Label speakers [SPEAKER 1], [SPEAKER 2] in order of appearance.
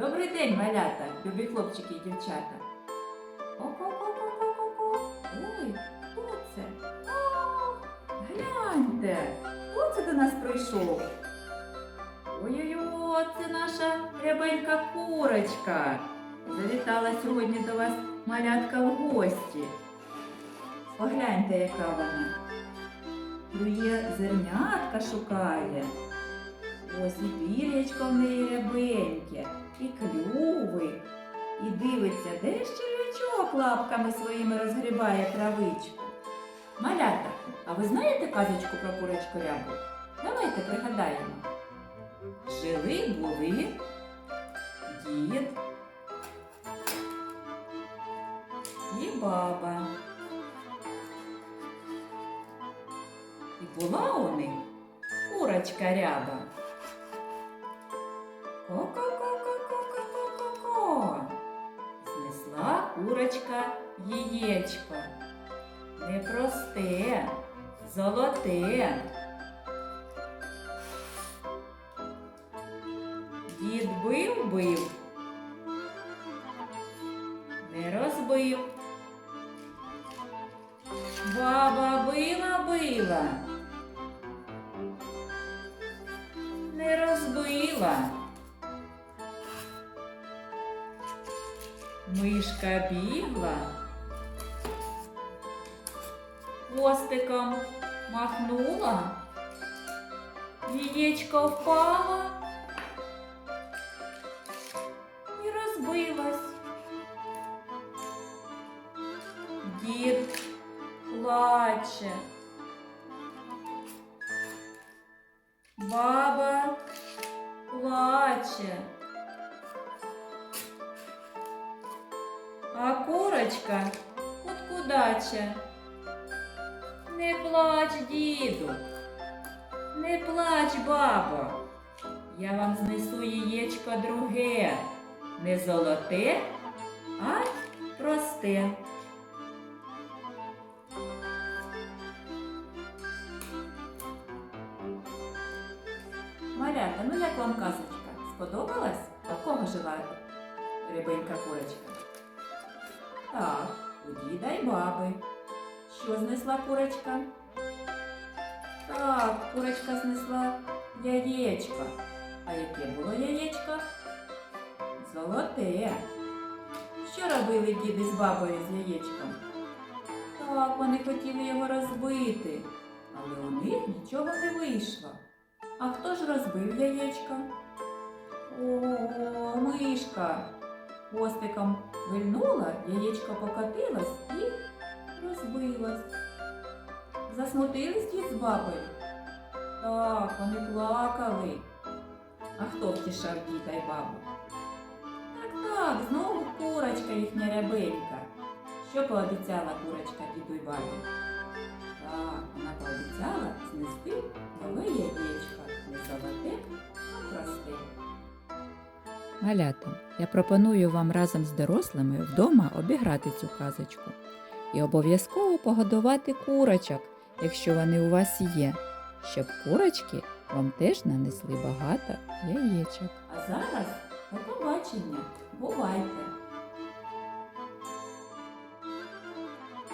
[SPEAKER 1] Добрий день, малята, любі хлопчики і дівчата. Ко-ко-ко-ко-ко-ко. Ой, хто це? О, гляньте, хто це до нас прийшов? Ой-ой-ой, це наша рябенька курочка. Завітала сьогодні до вас малятка в гості. Погляньте, яка вона. Клює зернятка шукає. Ось і пір'ячко в неї рябеньке, і клювик, і дивиться, де ж червячок лапками своїми розгрібає травичку. Малята, а ви знаєте казочку про курочку рябу? Давайте пригадаємо. Жили були дід і баба. І була у них курочка ряба. Ко-ко-ко-ко-ко-ко-ко-ко. Знесла курочка яєчко. Непросте, золоте. Дід бив бив, не розбив. Баба била била, не розбила. Мишка бігла, хвостиком махнула, яєчко впало і розбилось. Дід плаче. Баба плаче. А курочка куткудаче. Не плач, діду, не плач, бабо. Я вам знесу яєчко друге, не золоте, а просте. Малята, ну як вам казочка? Сподобалась? А в кого жила рибинка курочка? Так, у діда й баби. Що знесла курочка? Так, курочка знесла яєчко. А яке було яєчко? Золоте. Що робили діди з бабою з яєчком? Так, вони хотіли його розбити, але у них нічого не вийшло. А хто ж розбив яєчко? О, мишка. Хвостиком вильнула, яєчко покотилось і розбилось. Засмутились дід з бабою? Так, вони плакали. А хто втішав діда й бабу? Так, так, знову курочка їхня рябенька. Що пообіцяла курочка діду й бабі? Так, вона пообіцяла знести нове яєчко, не золоте, а просте.
[SPEAKER 2] Малята, я пропоную вам разом з дорослими вдома обіграти цю казочку і обов'язково погодувати курочок, якщо вони у вас є, щоб курочки вам теж нанесли багато яєчок.
[SPEAKER 1] А зараз до побачення. Бувайте!